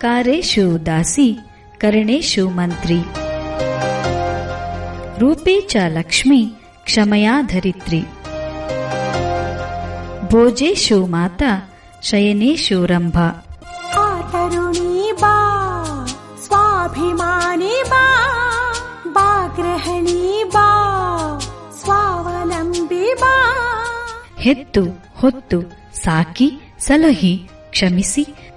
ಕಾರೇಶು ದಾಸಿ ಕರಣೇಶು ಮಂತ್ರಿ. ರೂಪೇ ಚ ಲಕ್ಷ್ಮಿ ಕ್ಷಮಯಾ ಧರಿತ್ರಿ. ಭೋಜೇಶು ಮಾತಾ ಶಯನೇಶು ರಂಭಾ. ಸ್ವಾಭಿಮಾನಿ ಬಾ ಬಾ ಗೃಹಿಣಿ ಬಾ ಸ್ವಾವಲಂಬಿ ಬಾ. ಹೆತ್ತು ಹೊತ್ತು ಸಾಕಿ ಸಲಹಿ ಕ್ಷಮಿಸಿ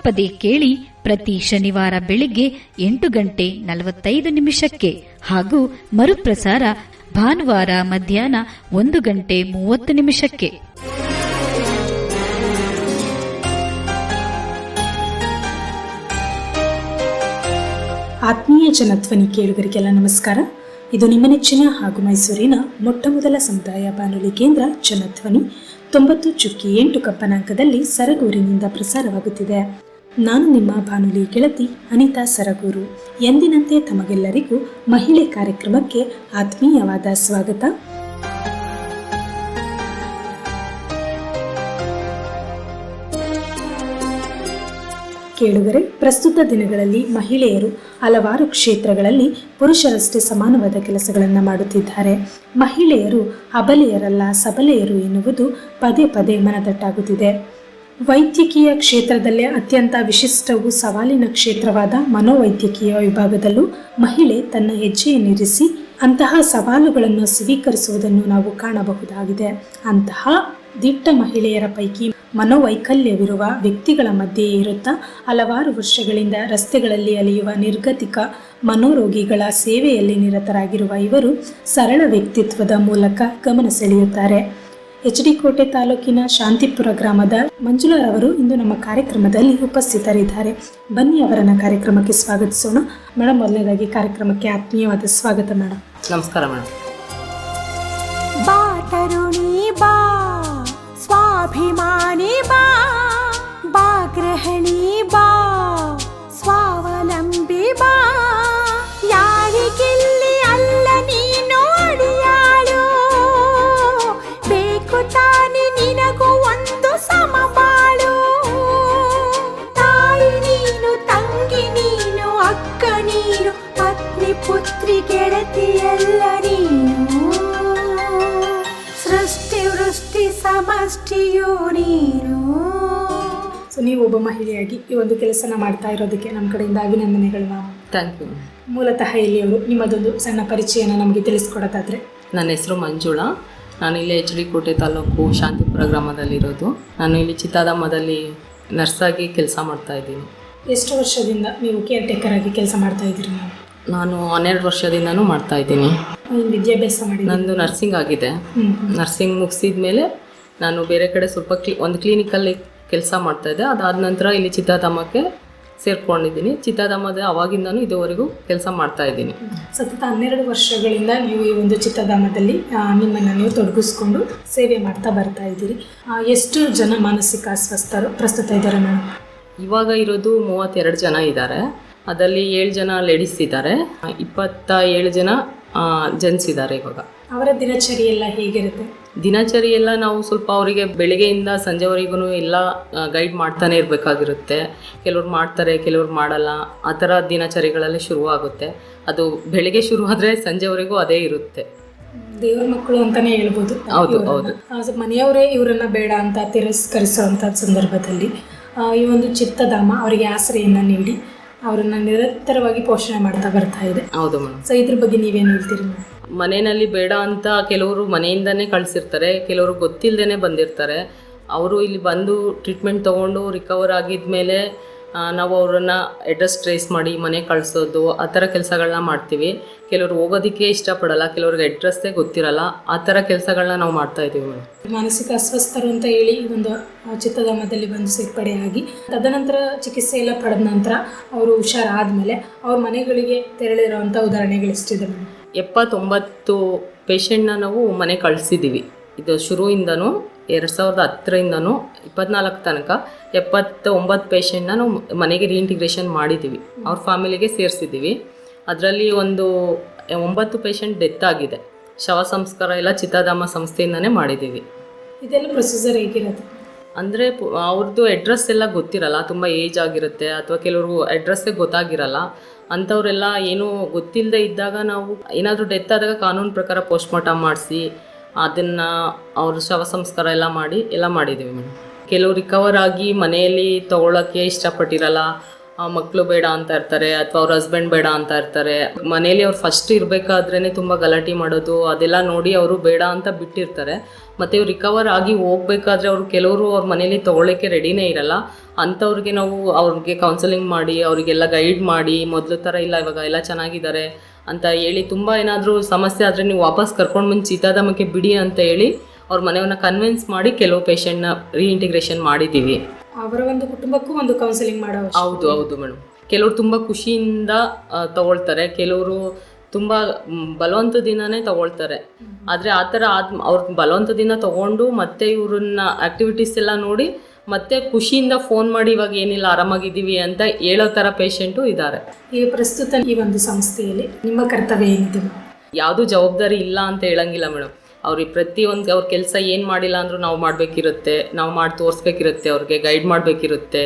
ತಪ್ಪದೆ ಕೇಳಿ ಪ್ರತಿ ಶನಿವಾರ ಬೆಳಿಗ್ಗೆ ಎಂಟು ಗಂಟೆ ನಲವತ್ತೈದು ನಿಮಿಷಕ್ಕೆ ಹಾಗೂ ಮರುಪ್ರಸಾರ ಭಾನುವಾರ ಮಧ್ಯಾಹ್ನ ಒಂದು ಗಂಟೆ ಮೂವತ್ತು ನಿಮಿಷಕ್ಕೆ. ಆತ್ಮೀಯ ಜನಧ್ವನಿ ಕೇಳುಗರಿಗೆಲ್ಲ ನಮಸ್ಕಾರ. ಇದು ನಿಮ್ಮ ನೆಚ್ಚಿನ ಹಾಗೂ ಮೈಸೂರಿನ ಮೊಟ್ಟಮೊದಲ ಸಮುದಾಯ ಬಾನುಲಿ ಕೇಂದ್ರ ಜನಧ್ವನಿ. ತೊಂಬತ್ತು ಚುಕ್ಕಿ ಎಂಟು ಕಪ್ಪನಾಂಕದಲ್ಲಿ ಸರಗೂರಿನಿಂದ ಪ್ರಸಾರವಾಗುತ್ತಿದೆ. ನಾನು ನಿಮ್ಮ ಬಾನುಲಿ ಗೆಳತಿ ಅನಿತಾ ಸರಗೂರು. ಎಂದಿನಂತೆ ತಮಗೆಲ್ಲರಿಗೂ ಮಹಿಳೆ ಕಾರ್ಯಕ್ರಮಕ್ಕೆ ಆತ್ಮೀಯವಾದ ಸ್ವಾಗತ. ಕೇಳುಗರೆ, ಪ್ರಸ್ತುತ ದಿನಗಳಲ್ಲಿ ಮಹಿಳೆಯರು ಹಲವಾರು ಕ್ಷೇತ್ರಗಳಲ್ಲಿ ಪುರುಷರಷ್ಟೇ ಸಮಾನವಾದ ಕೆಲಸಗಳನ್ನು ಮಾಡುತ್ತಿದ್ದಾರೆ. ಮಹಿಳೆಯರು ಅಬಲೆಯರಲ್ಲ, ಸಬಲೆಯರು ಎನ್ನುವುದು ಪದೇ ಪದೇ ಮನದಟ್ಟಾಗುತ್ತಿದೆ. ವೈದ್ಯಕೀಯ ಕ್ಷೇತ್ರದಲ್ಲೇ ಅತ್ಯಂತ ವಿಶಿಷ್ಟವು ಸವಾಲಿನ ಕ್ಷೇತ್ರವಾದ ಮನೋವೈದ್ಯಕೀಯ ವಿಭಾಗದಲ್ಲೂ ಮಹಿಳೆ ತನ್ನ ಹೆಜ್ಜೆಯನ್ನಿರಿಸಿ ಅಂತಹ ಸವಾಲುಗಳನ್ನು ಸ್ವೀಕರಿಸುವುದನ್ನು ನಾವು ಕಾಣಬಹುದಾಗಿದೆ. ಅಂತಹ ದಿಟ್ಟ ಮಹಿಳೆಯರ ಪೈಕಿ ಮನೋವೈಕಲ್ಯವಿರುವ ವ್ಯಕ್ತಿಗಳ ಮಧ್ಯೆ ಇರುತ್ತಾ ಹಲವಾರು ವರ್ಷಗಳಿಂದ ರಸ್ತೆಗಳಲ್ಲಿ ಅಲೆಯುವ ನಿರ್ಗತಿಕ ಮನೋರೋಗಿಗಳ ಸೇವೆಯಲ್ಲಿ ನಿರತರಾಗಿರುವ ಇವರು ಸರಳ ವ್ಯಕ್ತಿತ್ವದ ಮೂಲಕ ಗಮನ ಸೆಳೆಯುತ್ತಾರೆ. ಎಚ್ ಡಿ ಕೋಟೆ ತಾಲೂಕಿನ ಶಾಂತಿಪುರ ಗ್ರಾಮದ ಮಂಜುಳಾರವರು ಇಂದು ನಮ್ಮ ಕಾರ್ಯಕ್ರಮದಲ್ಲಿ ಉಪಸ್ಥಿತರಿದ್ದಾರೆ. ಬನ್ನಿ ಅವರನ್ನ ಕಾರ್ಯಕ್ರಮಕ್ಕೆ ಸ್ವಾಗತಿಸೋಣ. ಮೇಡಮ್ ಮೊದಲನೇದಾಗಿ ಕಾರ್ಯಕ್ರಮಕ್ಕೆ ಆತ್ಮೀಯವಾದ ಸ್ವಾಗತ ಮೇಡಮ್ ನಮಸ್ಕಾರ ಮೇಡಮ್ ಬಾ ತರುಣಿ ಬಾ. ಸ್ವಾಭಿಮಾನಿ ಮಹಿಳೆಯಾಗಿ ಈ ಒಂದು ಕೆಲಸನ ಮಾಡ್ತಾ ಇರೋದಕ್ಕೆ ನಮ್ಮ ಕಡೆಯಿಂದ ಅಭಿನಂದನೆಗಳು ಮ್ಯಾಮ್ ಥ್ಯಾಂಕ್ ಯು ಮೂಲತಃ ಎಲ್ಲಿಯವರು ನಿಮ್ಮದೊಂದು ಸಣ್ಣ ಪರಿಚಯನ ನಮಗೆ ತಿಳಿಸ್ಕೊಡೋದಾದ್ರೆ ನನ್ನ ಹೆಸರು ಮಂಜುಳಾ. ನಾನು ಇಲ್ಲಿ ಎಚ್ ಡಿ ಕೋಟೆ ತಾಲೂಕು ಶಾಂತಿಪುರ ಗ್ರಾಮದಲ್ಲಿರೋದು. ನಾನು ಇಲ್ಲಿ ಚಿತ್ತಾದಮ್ಮದಲ್ಲಿ ನರ್ಸಾಗಿ ಕೆಲಸ ಮಾಡ್ತಾ ಇದ್ದೀನಿ. ಎಷ್ಟು ವರ್ಷದಿಂದ ನೀವು ಕೇರ್ ಟೇಕರ್ ಆಗಿ ಕೆಲಸ ಮಾಡ್ತಾ ಇದ್ದೀರಿ ಮ್ಯಾಮ್ ನಾನು ಹನ್ನೆರಡು ವರ್ಷದಿಂದನೂ ಮಾಡ್ತಾ ಇದ್ದೀನಿ. ವಿದ್ಯಾಭ್ಯಾಸ ಮಾಡಿ ನಂದು ನರ್ಸಿಂಗ್ ಆಗಿದೆ. ನರ್ಸಿಂಗ್ ಮುಗಿಸಿದ ಮೇಲೆ ನಾನು ಬೇರೆ ಕಡೆ ಸ್ವಲ್ಪ ಕ್ಲಿ ಒಂದು ಕ್ಲಿನಿಕಲ್ಲಿ ಕೆಲಸ ಮಾಡ್ತಾ ಇದ್ದೆ ಅದಾದ ನಂತರ ಇಲ್ಲಿ ಚಿತ್ತಾಧಾಮಕ್ಕೆ ಸೇರ್ಕೊಂಡಿದ್ದೀನಿ. ಚಿತ್ತಾಧಾಮದ ಅವಾಗಿಂದನೂ ಇದುವರೆಗೂ ಕೆಲಸ ಮಾಡ್ತಾ ಇದ್ದೀನಿ. ಸತತ ಹನ್ನೆರಡು ವರ್ಷಗಳಿಂದ ನೀವು ಈ ಒಂದು ಚಿತ್ರಧಾಮದಲ್ಲಿ ಆ, ನಿಮ್ಮನ್ನು ನೀವು ತೊಡಗಿಸ್ಕೊಂಡು ಸೇವೆ ಮಾಡ್ತಾ ಬರ್ತಾ ಇದ್ದೀರಿ. ಎಷ್ಟು ಜನ ಮಾನಸಿಕ ಅಸ್ವಸ್ಥರು ಪ್ರಸ್ತುತ ಇದ್ದಾರೆ ಮೇಡಮ್? ಇವಾಗ ಇರೋದು ಮೂವತ್ತೆರಡು ಜನ ಇದ್ದಾರೆ. ಅದರಲ್ಲಿ ಏಳು ಜನ ಲೇಡೀಸ್ ಇದ್ದಾರೆ. ಇಪ್ಪತ್ತ ಏಳು ಜನ ಜೆಂಟ್ಸ್ ಇದ್ದಾರೆ ಇವಾಗ. ಅವರ ದಿನಚರಿ ಎಲ್ಲ ಹೇಗಿರುತ್ತೆ? ದಿನಚರಿ ಎಲ್ಲ ನಾವು ಸ್ವಲ್ಪ ಅವರಿಗೆ ಬೆಳಿಗ್ಗೆಯಿಂದ ಸಂಜೆವರೆಗೂ ಎಲ್ಲ ಗೈಡ್ ಮಾಡ್ತಾನೆ ಇರಬೇಕಾಗಿರುತ್ತೆ. ಕೆಲವ್ರು ಮಾಡ್ತಾರೆ ಕೆಲವ್ರು ಮಾಡಲ್ಲ. ಆ ಥರ ದಿನಚರಿಗಳಲ್ಲಿ ಶುರುವಾಗುತ್ತೆ. ಅದು ಬೆಳಿಗ್ಗೆ ಶುರು ಆದರೆ ಸಂಜೆವರೆಗೂ ಅದೇ ಇರುತ್ತೆ. ದೇವ್ರ ಮಕ್ಕಳು ಅಂತಾನೆ ಹೇಳ್ಬೋದು. ಹೌದು. ಹೌದು. ಮನೆಯವರೇ ಇವರನ್ನ ಬೇಡ ಅಂತ ತಿರಸ್ಕರಿಸುವಂಥ ಸಂದರ್ಭದಲ್ಲಿ ಈ ಒಂದು ಚಿತ್ತಧಾಮ ಅವರಿಗೆ ಆಸರೆಯನ್ನು ನೀಡಿ ಅವರನ್ನ ನಿರಂತರವಾಗಿ ಪೋಷಣೆ ಮಾಡ್ತಾ ಬರ್ತಾ ಇದೆ. ಹೌದು ಮೇಡಮ್. ಸೊ ಇದ್ರ ಬಗ್ಗೆ ನೀವೇನು ಹೇಳ್ತೀರಿ ಮೇಡಮ್? ಮನೆಯಲ್ಲಿ ಬೇಡ ಅಂತ ಕೆಲವರು ಮನೆಯಿಂದನೇ ಕಳಿಸಿರ್ತಾರೆ ಕೆಲವರು ಗೊತ್ತಿಲ್ಲದೇನೆ ಬಂದಿರ್ತಾರೆ. ಅವರು ಇಲ್ಲಿ ಬಂದು ಟ್ರೀಟ್ಮೆಂಟ್ ತಗೊಂಡು ರಿಕವರ್ ಆಗಿದ್ಮೇಲೆ ನಾವು ಅವ್ರನ್ನ ಅಡ್ರೆಸ್ ಟ್ರೇಸ್ ಮಾಡಿ ಮನೆ ಕಳಿಸೋದು ಆ ಥರ ಕೆಲಸಗಳನ್ನ ಮಾಡ್ತೀವಿ. ಕೆಲವರು ಹೋಗೋದಕ್ಕೆ ಇಷ್ಟಪಡಲ್ಲ ಕೆಲವ್ರಿಗೆ ಅಡ್ರೆಸ್ಸೇ ಗೊತ್ತಿರಲ್ಲ ಆ ಥರ ಕೆಲಸಗಳನ್ನ ನಾವು ಮಾಡ್ತಾ ಇದ್ದೀವಿ ಮೇಡಮ್. ಮಾನಸಿಕ ಅಸ್ವಸ್ಥರು ಅಂತ ಹೇಳಿ ಒಂದು ಚಿತ್ರಧಾಮದಲ್ಲಿ ಚಿತ್ತಧಾಮದಲ್ಲಿ ಬಂದು ಸೇರ್ಪಡೆಯಾಗಿ ತದನಂತರ ಚಿಕಿತ್ಸೆ ಎಲ್ಲ ಪಡೆದ ನಂತರ ಅವರು ಹುಷಾರಾದಮೇಲೆ ಅವ್ರ ಮನೆಗಳಿಗೆ ತೆರಳಿರುವಂಥ ಉದಾಹರಣೆಗಳು ಎಷ್ಟಿದೆ ಮೇಡಮ್? ಎಪ್ಪತ್ತೊಂಬತ್ತು ಪೇಷಂಟ್ನ ನಾವು ಮನೆ ಕಳಿಸಿದ್ದೀವಿ. ಇದು ಶುರುವಿಂದನೂ ಎರಡು ಸಾವಿರದ ಹತ್ತರಿಂದನೂ ಇಪ್ಪತ್ನಾಲ್ಕು ತನಕ ಎಪ್ಪತ್ತ ಒಂಬತ್ತು ಪೇಷಂಟ್ನ ನಾವು ಮನೆಗೆ ರೀಇಂಟಿಗ್ರೇಷನ್ ಮಾಡಿದ್ದೀವಿ ಅವ್ರ ಫ್ಯಾಮಿಲಿಗೆ ಸೇರಿಸಿದ್ದೀವಿ ಅದರಲ್ಲಿ ಒಂದು ಒಂಬತ್ತು ಪೇಷಂಟ್ ಡೆತ್ ಆಗಿದೆ. ಶವ ಸಂಸ್ಕಾರ ಎಲ್ಲ ಚಿತ್ತಾಧಾಮ ಸಂಸ್ಥೆಯಿಂದನೇ ಮಾಡಿದ್ದೀವಿ ಇದೆಲ್ಲ ಪ್ರೊಸೀಜರ್ ಹೇಗಿರುತ್ತೆ? ಅಂದರೆ ಅವ್ರದ್ದು ಅಡ್ರೆಸ್ ಎಲ್ಲ ಗೊತ್ತಿರಲ್ಲ ತುಂಬ ಏಜ್ ಆಗಿರುತ್ತೆ ಅಥವಾ ಕೆಲವರು ಅಡ್ರೆಸ್ಸೇ ಗೊತ್ತಾಗಿರಲ್ಲ. ಅಂಥವರೆಲ್ಲ ಏನೂ ಗೊತ್ತಿಲ್ಲದೆ ಇದ್ದಾಗ ನಾವು ಏನಾದರೂ ಡೆತ್ ಆದಾಗ ಕಾನೂನು ಪ್ರಕಾರ ಪೋಸ್ಟ್ಮಾರ್ಟಮ್ ಮಾಡಿಸಿ ಅದನ್ನು ಅವ್ರ ಶವ ಸಂಸ್ಕಾರ ಎಲ್ಲ ಮಾಡಿ, ಎಲ್ಲ ಮಾಡಿದ್ದೀವಿ ಮೇಡಮ್ ಕೆಲವು ರಿಕವರ್ ಆಗಿ ಮನೆಯಲ್ಲಿ ತೊಗೊಳಕ್ಕೆ ಇಷ್ಟಪಟ್ಟಿರಲ್ಲ ಮಕ್ಕಳು ಬೇಡ ಅಂತ ಇರ್ತಾರೆ, ಅಥವಾ ಅವ್ರ ಹಸ್ಬೆಂಡ್ ಬೇಡ ಅಂತ ಇರ್ತಾರೆ. ಮನೇಲಿ ಅವ್ರು ಫಸ್ಟ್ ಇರಬೇಕಾದ್ರೇ ತುಂಬ ಗಲಾಟೆ ಮಾಡೋದು, ಅದೆಲ್ಲ ನೋಡಿ ಅವರು ಬೇಡ ಅಂತ ಬಿಟ್ಟಿರ್ತಾರೆ. ಮತ್ತು ಇವ್ರು ರಿಕವರ್ ಆಗಿ ಹೋಗ್ಬೇಕಾದ್ರೆ ಅವರು ಕೆಲವರು ಅವ್ರ ಮನೇಲಿ ತೊಗೊಳ್ಳೋಕ್ಕೆ ರೆಡಿನೇ ಇರಲ್ಲ. ಅಂಥವ್ರಿಗೆ ನಾವು ಅವ್ರಿಗೆ ಕೌನ್ಸಲಿಂಗ್ ಮಾಡಿ, ಅವರಿಗೆಲ್ಲ ಗೈಡ್ ಮಾಡಿ, ಮೊದಲು ಥರ ಇಲ್ಲ, ಇವಾಗ ಎಲ್ಲ ಚೆನ್ನಾಗಿದ್ದಾರೆ. ಅಂತ ಹೇಳಿ ತುಂಬ ಏನಾದರೂ ಸಮಸ್ಯೆ ಆದರೆ ನೀವು ವಾಪಸ್ ಕರ್ಕೊಂಡು ಬಂದು ಚಿತಾಧಾಮಕ್ಕೆ ಬಿಡಿ ಅಂತ ಹೇಳಿ ಅವ್ರ ಮನೆಯವ್ರನ್ನ ಕನ್ವಿನ್ಸ್ ಮಾಡಿ ಕೆಲವು ಪೇಷಂಟ್ನ ರೀಇಂಟಿಗ್ರೇಷನ್ ಮಾಡಿದ್ದೀವಿ ಅವರ ಒಂದು ಕುಟುಂಬಕ್ಕೂ ಒಂದು ಕೌನ್ಸಿಲಿಂಗ್ ಮಾಡೋ ಹೌದು ಹೌದು ಮೇಡಮ್ ಕೆಲವರು ತುಂಬ ಖುಷಿಯಿಂದ ತಗೊಳ್ತಾರೆ. ಕೆಲವರು ತುಂಬ ಬಲವಂತ ದಿನನೇ ತಗೊಳ್ತಾರೆ. ಆದರೆ ಆ ಥರ ಆದ ಅವ್ರ ಬಲವಂತದಿಂದ ತಗೊಂಡು ಮತ್ತೆ ಇವ್ರನ್ನ ಆ್ಯಕ್ಟಿವಿಟೀಸ್ ಎಲ್ಲ ನೋಡಿ ಮತ್ತೆ ಖುಷಿಯಿಂದ ಫೋನ್ ಮಾಡಿ ಇವಾಗ ಏನಿಲ್ಲ ಆರಾಮಾಗಿದ್ದೀವಿ ಅಂತ ಹೇಳೋ ಥರ ಪೇಷಂಟು ಇದ್ದಾರೆ ಈ ಪ್ರಸ್ತುತ ಈ ಒಂದು ಸಂಸ್ಥೆಯಲ್ಲಿ ನಿಮ್ಮ ಕರ್ತವ್ಯ ಏನಿದೆ? ಯಾವುದು ಯಾವುದೂ ಜವಾಬ್ದಾರಿ ಇಲ್ಲ ಅಂತ ಹೇಳಂಗಿಲ್ಲ ಮೇಡಮ್. ಅವ್ರಿಗೆ ಪ್ರತಿಯೊಂದು ಅವ್ರ ಕೆಲಸ ಏನು ಮಾಡಿಲ್ಲ ಅಂದರೂ ನಾವು ಮಾಡಬೇಕಿರುತ್ತೆ ನಾವು ಮಾಡಿ ತೋರಿಸ್ಬೇಕಿರುತ್ತೆ ಅವ್ರಿಗೆ ಗೈಡ್ ಮಾಡಬೇಕಿರುತ್ತೆ.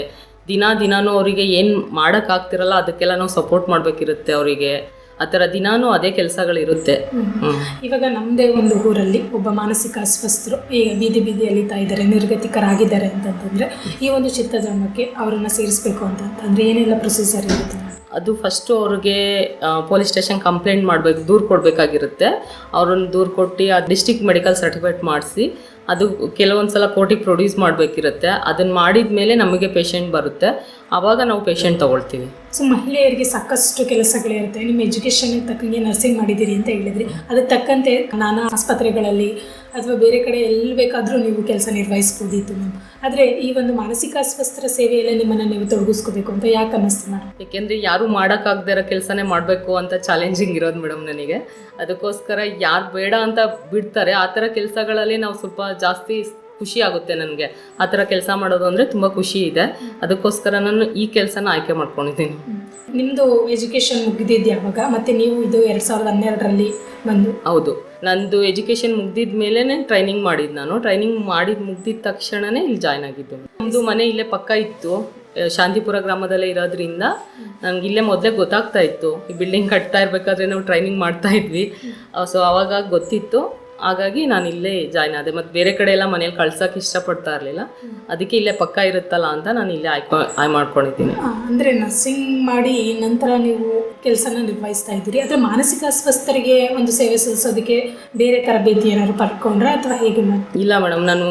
ದಿನ ದಿನಾನೂ ಅವರಿಗೆ ಏನು ಮಾಡೋಕ್ಕಾಗ್ತಿರಲ್ಲ ಅದಕ್ಕೆಲ್ಲ ನಾವು ಸಪೋರ್ಟ್ ಮಾಡಬೇಕಿರುತ್ತೆ ಅವರಿಗೆ. ಆ ಥರ ದಿನಾನೂ ಅದೇ ಕೆಲಸಗಳಿರುತ್ತೆ. ಇವಾಗ ನಮ್ಮದೇ ಒಂದು ಊರಲ್ಲಿ ಒಬ್ಬ ಮಾನಸಿಕ ಅಸ್ವಸ್ಥರು ಈಗ ಬೀದಿ ಬೀದಿ ಅಲಿತಾ ಇದ್ದಾರೆ ನಿರ್ಗತಿಕರಾಗಿದ್ದಾರೆ ಅಂತಂತಂದರೆ ಈ ಒಂದು ಚಿತ್ತಧಾಮಕ್ಕೆ ಅವರನ್ನು ಸೇರಿಸಬೇಕು ಅಂತಂತಂದರೆ ಏನೆಲ್ಲ ಪ್ರೊಸೀಜರ್ ಇರುತ್ತೆ? ಅದು ಫಸ್ಟು ಅವ್ರಿಗೆ ಪೊಲೀಸ್ ಸ್ಟೇಷನ್ ಕಂಪ್ಲೇಂಟ್ ಮಾಡಬೇಕು ದೂರು ಕೊಡಬೇಕಾಗಿರುತ್ತೆ. ಅವ್ರನ್ನ ದೂರು ಕೊಟ್ಟು ಆ ಡಿಸ್ಟಿಕ್ ಮೆಡಿಕಲ್ ಸರ್ಟಿಫಿಕೇಟ್ ಮಾಡಿಸಿ ಅದು ಕೆಲವೊಂದು ಸಲ ಕೋರ್ಟಿಗೆ ಪ್ರೊಡ್ಯೂಸ್ ಮಾಡಬೇಕಿರುತ್ತೆ. ಅದನ್ನು ಮಾಡಿದ ಮೇಲೆ ನಮಗೆ ಪೇಷಂಟ್ ಬರುತ್ತೆ. ಆವಾಗ ನಾವು ಪೇಷಂಟ್ ತಗೊಳ್ತೀವಿ. ಸೊ ಮಹಿಳೆಯರಿಗೆ ಸಾಕಷ್ಟು ಕೆಲಸಗಳಿರುತ್ತೆ. ನಿಮ್ಮ ಎಜುಕೇಷನ್ಗೆ ತಕ್ಕಂಗೆ ನರ್ಸಿಂಗ್ ಮಾಡಿದ್ದೀರಿ ಅಂತ ಹೇಳಿದ್ರಿ. ಅದಕ್ಕೆ ತಕ್ಕಂತೆ ನಾನಾ ಆಸ್ಪತ್ರೆಗಳಲ್ಲಿ ಅಥವಾ ಬೇರೆ ಕಡೆ ಎಲ್ಲಿ ಬೇಕಾದರೂ ನೀವು ಕೆಲಸ ನಿರ್ವಹಿಸ್ಬೋದಿತ್ತು ಮ್ಯಾಮ್ ಆದರೆ ಈ ಒಂದು ಮಾನಸಿಕ ಅಸ್ವಸ್ಥರ ಸೇವೆಯಲ್ಲೇ ನಿಮ್ಮನ್ನು ನೀವು ತೊಡಗಿಸ್ಕೋಬೇಕು ಅಂತ ಯಾಕೆ ಅನ್ನಿಸ್ತು ಮೇಡಮ್ ಏಕೆಂದರೆ ಯಾರು ಮಾಡೋಕ್ಕಾಗದೇ ಇರೋ ಕೆಲಸನೇ ಮಾಡಬೇಕು ಅಂತ ಚಾಲೆಂಜಿಂಗ್ ಇರೋದು ಮೇಡಮ್ ನನಗೆ. ಅದಕ್ಕೋಸ್ಕರ ಯಾರು ಬೇಡ ಅಂತ ಬಿಡ್ತಾರೆ ಆ ಥರ ಕೆಲಸಗಳಲ್ಲಿ ನಾವು ಸ್ವಲ್ಪ ಜಾಸ್ತಿ ಖುಷಿ ಆಗುತ್ತೆ ನನಗೆ. ಆ ಥರ ಕೆಲಸ ಮಾಡೋದು ಅಂದರೆ ತುಂಬ ಖುಷಿ ಇದೆ. ಅದಕ್ಕೋಸ್ಕರ ನಾನು ಈ ಕೆಲಸನ ಆಯ್ಕೆ ಮಾಡ್ಕೊಂಡಿದ್ದೀನಿ. ನಿಮ್ಮದು ಎಜುಕೇಷನ್ ಮುಗಿದಿದ್ದು ಯಾವಾಗ ಮತ್ತು ನೀವು ಇದು ಎರಡು ಸಾವಿರದ ಹನ್ನೆರಡರಲ್ಲಿ ಬಂದು? ಹೌದು. ನಂದು ಎಜುಕೇಷನ್ ಮುಗ್ದಿದ ಮೇಲೆ ಟ್ರೈನಿಂಗ್ ಮಾಡಿದ್ದು ನಾನು. ಟ್ರೈನಿಂಗ್ ಮಾಡಿದ ಮುಗ್ದಿದ ತಕ್ಷಣನೇ ಇಲ್ಲಿ ಜಾಯ್ನ್ ಆಗಿದ್ದು. ನಮ್ಮದು ಮನೆ ಇಲ್ಲೇ ಪಕ್ಕ ಇತ್ತು. ಶಾಂತಿಪುರ ಗ್ರಾಮದಲ್ಲೇ ಇರೋದ್ರಿಂದ ನನಗೆ ಇಲ್ಲೇ ಮೊದಲೇ ಗೊತ್ತಾಗ್ತಾ ಇತ್ತು. ಈ ಬಿಲ್ಡಿಂಗ್ ಕಟ್ತಾ ಇರಬೇಕಾದ್ರೆ ನಾವು ಟ್ರೈನಿಂಗ್ ಮಾಡ್ತಾ ಇದ್ವಿ. ಸೊ ಅವಾಗ ಗೊತ್ತಿತ್ತು. ಹಾಗಾಗಿ ನಾನು ಇಲ್ಲೇ ಜಾಯ್ನ್ ಆದೆ. ಮತ್ತು ಬೇರೆ ಕಡೆ ಎಲ್ಲ ಮನೇಲಿ ಕಳ್ಸೋಕೆ ಇಷ್ಟಪಡ್ತಾ ಇರಲಿಲ್ಲ. ಅದಕ್ಕೆ ಇಲ್ಲೇ ಪಕ್ಕ ಇರುತ್ತಲ್ಲ ಅಂತ ನಾನು ಇಲ್ಲೇ ಆಯ್ಕೊ ಆಯ್ ಮಾಡ್ಕೊಂಡಿದ್ದೀನಿ. ಅಂದರೆ ನರ್ಸಿಂಗ್ ಮಾಡಿ ನಂತರ ನೀವು ಕೆಲಸನ ನಿರ್ವಹಿಸ್ತಾ ಇದ್ದೀರಿ. ಆದರೆ ಮಾನಸಿಕ ಅಸ್ವಸ್ಥರಿಗೆ ಒಂದು ಸೇವೆ ಸಲ್ಲಿಸೋದಕ್ಕೆ ಬೇರೆ ತರಬೇತಿ ಏನಾದ್ರು ಪಡ್ಕೊಂಡ್ರೆ ಅಥವಾ ಹೇಗೆ ಇಲ್ಲ ಮೇಡಮ್ ನಾನು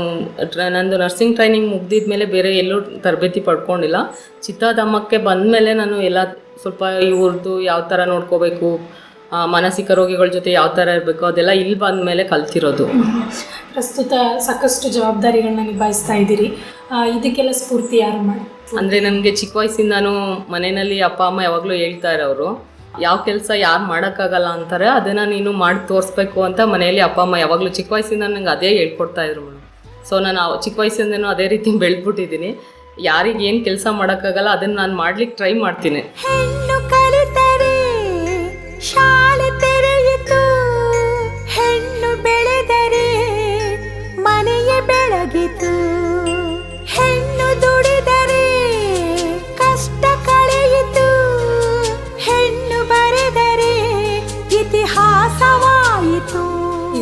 ಟ್ರ ನಂದು ನರ್ಸಿಂಗ್ ಟ್ರೈನಿಂಗ್ ಮುಗ್ದಿದ ಮೇಲೆ ಬೇರೆ ಎಲ್ಲೂ ತರಬೇತಿ ಪಡ್ಕೊಂಡಿಲ್ಲ. ಚಿತ್ತಾಧಾಮಕ್ಕೆ ಬಂದ ಮೇಲೆ ನಾನು ಎಲ್ಲ ಸ್ವಲ್ಪ ಇವ್ರದ್ದು ಯಾವ ಥರ ನೋಡ್ಕೋಬೇಕು ಮಾನಸಿಕ ರೋಗಿಗಳ ಜೊತೆ ಯಾವ ಥರ ಇರಬೇಕು ಅದೆಲ್ಲ ಇಲ್ಲಿ ಬಂದ ಮೇಲೆ ಕಲ್ತಿರೋದು. ಪ್ರಸ್ತುತ ಸಾಕಷ್ಟು ಜವಾಬ್ದಾರಿಗಳನ್ನ ನಿಭಾಯಿಸ್ತಾ ಇದ್ದೀರಿ. ಇದಕ್ಕೆಲ್ಲ ಸ್ಫೂರ್ತಿ ಯಾರು ಮಾಡಿ? ಅಂದರೆ ನನಗೆ ಚಿಕ್ಕ ವಯಸ್ಸಿಂದಾನು ಮನೆಯಲ್ಲಿ ಅಪ್ಪ ಅಮ್ಮ ಯಾವಾಗಲೂ ಹೇಳ್ತಾ ಇರೋರು ಯಾವ ಕೆಲಸ ಯಾರು ಮಾಡೋಕ್ಕಾಗಲ್ಲ ಅಂತಾರೆ ಅದನ್ನು ನೀನು ಮಾಡಿ ತೋರಿಸ್ಬೇಕು ಅಂತ ಮನೆಯಲ್ಲಿ ಅಪ್ಪ ಅಮ್ಮ ಯಾವಾಗಲೂ ಚಿಕ್ಕ ವಯಸ್ಸಿಂದ ನನಗೆ ಅದೇ ಹೇಳ್ಕೊಡ್ತಾ ಇದ್ರು ಮೇಡಮ್ ಸೊ ನಾನು ಆ ಚಿಕ್ಕ ವಯಸ್ಸಿಂದನೂ ಅದೇ ರೀತಿ ಬೆಳೆದ್ಬಿಟ್ಟಿದ್ದೀನಿ. ಯಾರಿಗೆ ಏನು ಕೆಲಸ ಮಾಡೋಕ್ಕಾಗಲ್ಲ ಅದನ್ನು ನಾನು ಮಾಡ್ಲಿಕ್ಕೆ ಟ್ರೈ ಮಾಡ್ತೀನಿ. 山。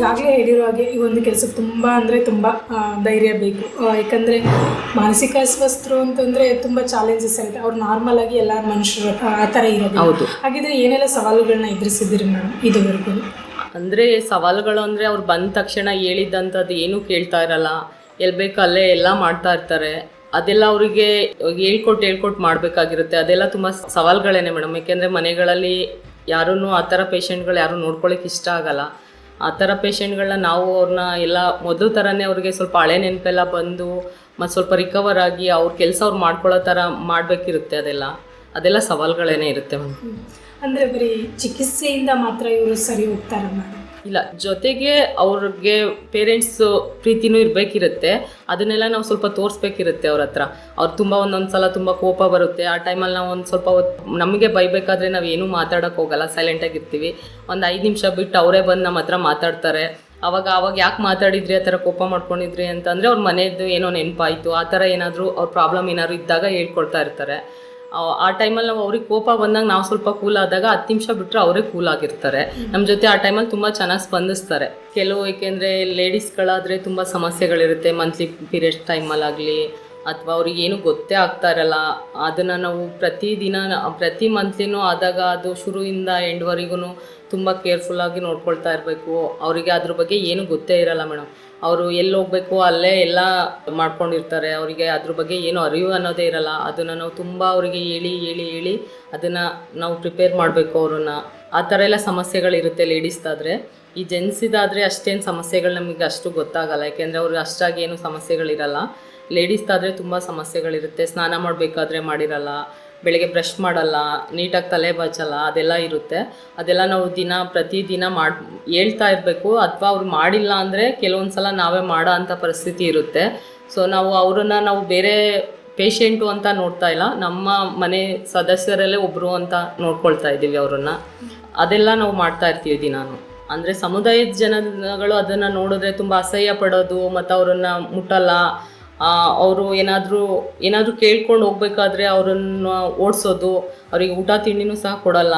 ಈಗಾಗಲೇ ಹೇಳಿರೋ ಹಾಗೆ ಈ ಒಂದು ಕೆಲಸಕ್ಕೆ ತುಂಬ ಅಂದರೆ ತುಂಬ ಧೈರ್ಯ ಬೇಕು. ಯಾಕಂದರೆ ಮಾನಸಿಕ ಅಸ್ವಸ್ಥರು ಅಂತಂದರೆ ತುಂಬ ಚಾಲೆಂಜಸ್ ಇರುತ್ತೆ ಅವ್ರು ನಾರ್ಮಲ್ ಆಗಿ ಎಲ್ಲ ಮನುಷ್ಯರು ಆ ಥರ ಇರೋದು ಹೌದು. ಹಾಗಿದ್ರೆ ಏನೆಲ್ಲ ಸವಾಲುಗಳನ್ನ ಎದುರಿಸಿದ್ದೀರಿ ಮೇಡಮ್ ಇದುವರೆಗೂ? ಅಂದರೆ ಸವಾಲುಗಳು ಅಂದರೆ ಅವ್ರು ಬಂದ ತಕ್ಷಣ ಹೇಳಿದ್ದಂಥದ್ದು ಏನೂ ಕೇಳ್ತಾ ಇರಲ್ಲ. ಎಲ್ಲಿ ಬೇಕೋ ಅಲ್ಲೇ ಎಲ್ಲ ಮಾಡ್ತಾ ಇರ್ತಾರೆ. ಅದೆಲ್ಲ ಅವರಿಗೆ ಹೇಳ್ಕೊಟ್ಟು ಹೇಳ್ಕೊಟ್ಟು ಮಾಡಬೇಕಾಗಿರುತ್ತೆ. ಅದೆಲ್ಲ ತುಂಬ ಸವಾಲುಗಳೇನೆ ಮೇಡಮ್ ಯಾಕೆಂದರೆ ಮನೆಗಳಲ್ಲಿ ಯಾರೂ ಆ ಥರ ಪೇಷಂಟ್ಗಳು ಯಾರೂ ನೋಡ್ಕೊಳ್ಳೋಕೆ ಇಷ್ಟ ಆಗಲ್ಲ. ಆ ಥರ ಪೇಷೆಂಟ್ಗಳನ್ನ ನಾವು ಅವ್ರನ್ನ ಎಲ್ಲ ಮೊದಲು ಥರನೇ ಅವ್ರಿಗೆ ಸ್ವಲ್ಪ ಹಳೆ ನೆನಪೆಲ್ಲ ಬಂದು ಮತ್ತು ಸ್ವಲ್ಪ ರಿಕವರ್ ಆಗಿ ಅವ್ರ ಕೆಲಸ ಅವ್ರು ಮಾಡ್ಕೊಳ್ಳೋ ಥರ ಮಾಡಬೇಕಿರುತ್ತೆ ಅದೆಲ್ಲ. ಅದೆಲ್ಲ ಸವಾಲುಗಳೇನೇ ಇರುತ್ತೆ ಮ್ಯಾಮ್ ಅಂದರೆ ಬರೀ ಚಿಕಿತ್ಸೆಯಿಂದ ಮಾತ್ರ ಇವರು ಸರಿ ಹೋಗ್ತಾರೆ ಇಲ್ಲ, ಜೊತೆಗೆ ಅವ್ರಿಗೆ ಪೇರೆಂಟ್ಸ್ ಪ್ರೀತಿನೂ ಇರಬೇಕಿರುತ್ತೆ. ಅದನ್ನೆಲ್ಲ ನಾವು ಸ್ವಲ್ಪ ತೋರಿಸ್ಬೇಕಿರುತ್ತೆ ಅವ್ರ ಹತ್ರ. ಅವ್ರು ತುಂಬ ಒಂದೊಂದು ಸಲ ತುಂಬ ಕೋಪ ಬರುತ್ತೆ. ಆ ಟೈಮಲ್ಲಿ ನಾವು ಒಂದು ಸ್ವಲ್ಪ ಹೊತ್ತು ನಮಗೆ ಬೈಬೇಕಾದ್ರೆ ನಾವು ಏನೂ ಮಾತಾಡೋಕೆ ಹೋಗಲ್ಲ. ಸೈಲೆಂಟಾಗಿ ಇರ್ತೀವಿ. ಒಂದು ಐದು ನಿಮಿಷ ಬಿಟ್ಟು ಅವರೇ ಬಂದು ನಮ್ಮ ಹತ್ರ ಮಾತಾಡ್ತಾರೆ. ಅವಾಗ ಅವಾಗ ಯಾಕೆ ಮಾತಾಡಿದ್ರಿ? ಆ ಥರ ಕೋಪ ಮಾಡ್ಕೊಂಡಿದ್ರಿ ಅಂತಂದರೆ ಅವ್ರ ಮನೆಯದ್ದು ಏನೋ ನೆನಪಾಯಿತು. ಆ ಥರ ಏನಾದರೂ ಅವ್ರ ಪ್ರಾಬ್ಲಮ್ ಏನಾದ್ರು ಇದ್ದಾಗ ಹೇಳ್ಕೊಡ್ತಾ ಇರ್ತಾರೆ. ಆ- ಟೈಮಲ್ಲಿ ನಾವು ಅವ್ರಿಗೆ ಕೋಪ ಬಂದಾಗ ನಾವು ಸ್ವಲ್ಪ ಕೂಲ್ ಆದಾಗ ಹತ್ತು ನಿಮಿಷ ಬಿಟ್ಟರೆ ಅವರೇ ಕೂಲ್ ಆಗಿರ್ತಾರೆ. ನಮ್ಮ ಜೊತೆ ಆ ಟೈಮಲ್ಲಿ ತುಂಬ ಚೆನ್ನಾಗಿ ಸ್ಪಂದಿಸ್ತಾರೆ. ಕೆಲವು ಏಕೆಂದರೆ ಲೇಡೀಸ್ಗಳಾದರೆ ತುಂಬ ಸಮಸ್ಯೆಗಳಿರುತ್ತೆ ಮಂತ್ಲಿ ಪೀರಿಯಡ್ಸ್ ಟೈಮಲ್ಲಾಗಲಿ ಅಥವಾ ಅವ್ರಿಗೆ ಏನು ಗೊತ್ತೇ ಆಗ್ತಾ ಇರಲ್ಲ. ಅದನ್ನು ನಾವು ಪ್ರತಿದಿನ ಪ್ರತಿ ಮಂತ್ಲಿನೂ ಆದಾಗ ಅದು ಶುರುವಿಂದ ಎಂಡ್ವರೆಗೂ ತುಂಬ ಕೇರ್ಫುಲ್ಲಾಗಿ ನೋಡ್ಕೊಳ್ತಾ ಇರಬೇಕು. ಅವರಿಗೆ ಅದ್ರ ಬಗ್ಗೆ ಏನು ಗೊತ್ತೇ ಇರಲ್ಲ ಮೇಡಮ್ ಅವರು ಎಲ್ಲಿ ಹೋಗ್ಬೇಕು, ಅಲ್ಲೇ ಎಲ್ಲ ಮಾಡ್ಕೊಂಡಿರ್ತಾರೆ. ಅವರಿಗೆ ಅದ್ರ ಬಗ್ಗೆ ಏನು ಅರಿವು ಅನ್ನೋದೇ ಇರಲ್ಲ. ಅದನ್ನು ನಾವು ತುಂಬ ಅವರಿಗೆ ಹೇಳಿ ಹೇಳಿ ಹೇಳಿ ಅದನ್ನು ನಾವು ಪ್ರಿಪೇರ್ ಮಾಡಬೇಕು ಅವ್ರನ್ನ. ಆ ಥರ ಎಲ್ಲ ಸಮಸ್ಯೆಗಳಿರುತ್ತೆ ಲೇಡೀಸ್ದಾದರೆ ಈ ಜೆಂಟ್ಸಿದಾದರೆ ಅಷ್ಟೇನು ಸಮಸ್ಯೆಗಳು ನಮಗೆ ಅಷ್ಟು ಗೊತ್ತಾಗಲ್ಲ. ಯಾಕೆಂದರೆ ಅವ್ರಿಗೆ ಅಷ್ಟಾಗಿ ಏನು ಸಮಸ್ಯೆಗಳಿರಲ್ಲ. ಲೇಡೀಸ್ದಾದರೆ ತುಂಬ ಸಮಸ್ಯೆಗಳಿರುತ್ತೆ. ಸ್ನಾನ ಮಾಡಬೇಕಾದ್ರೆ ಮಾಡಿರಲ್ಲ. ಬೆಳಗ್ಗೆ ಬ್ರಷ್ ಮಾಡಲ್ಲ, ನೀಟಾಗಿ ತಲೆ ಬಾಚಲ್ಲ, ಅದೆಲ್ಲ ಇರುತ್ತೆ. ಅದೆಲ್ಲ ನಾವು ದಿನ ಪ್ರತಿದಿನ ಮಾಡಿ, ಹೇಳ್ತಾ ಇರಬೇಕು. ಅಥವಾ ಅವ್ರು ಮಾಡಿಲ್ಲ ಅಂದರೆ ಕೆಲವೊಂದು ಸಲ ನಾವೇ ಮಾಡೋ ಅಂಥ ಪರಿಸ್ಥಿತಿ ಇರುತ್ತೆ. ಸೊ ನಾವು ಅವರನ್ನು ನಾವು ಬೇರೆ ಪೇಷೆಂಟು ಅಂತ ನೋಡ್ತಾ ಇಲ್ಲ. ನಮ್ಮ ಮನೆ ಸದಸ್ಯರಲ್ಲೇ ಒಬ್ಬರು ಅಂತ ನೋಡ್ಕೊಳ್ತಾ ಇದ್ದೀವಿ ಅವರನ್ನು. ಅದೆಲ್ಲ ನಾವು ಮಾಡ್ತಾ ಇರ್ತೀವಿ ದಿನಾನು. ಅಂದರೆ ಸಮುದಾಯದ ಜನಗಳು ಅದನ್ನು ನೋಡಿದ್ರೆ ತುಂಬ ಅಸಹ್ಯ ಪಡೋದು, ಮತ್ತು ಅವರನ್ನು ಮುಟ್ಟಲ್ಲ. ಅವರು ಏನಾದರೂ ಏನಾದರೂ ಕೇಳ್ಕೊಂಡು ಹೋಗ್ಬೇಕಾದ್ರೆ ಅವರನ್ನು ಓಡಿಸೋದು, ಅವರಿಗೆ ಊಟ ತಿಂಡಿನೂ ಸಹ ಕೊಡಲ್ಲ.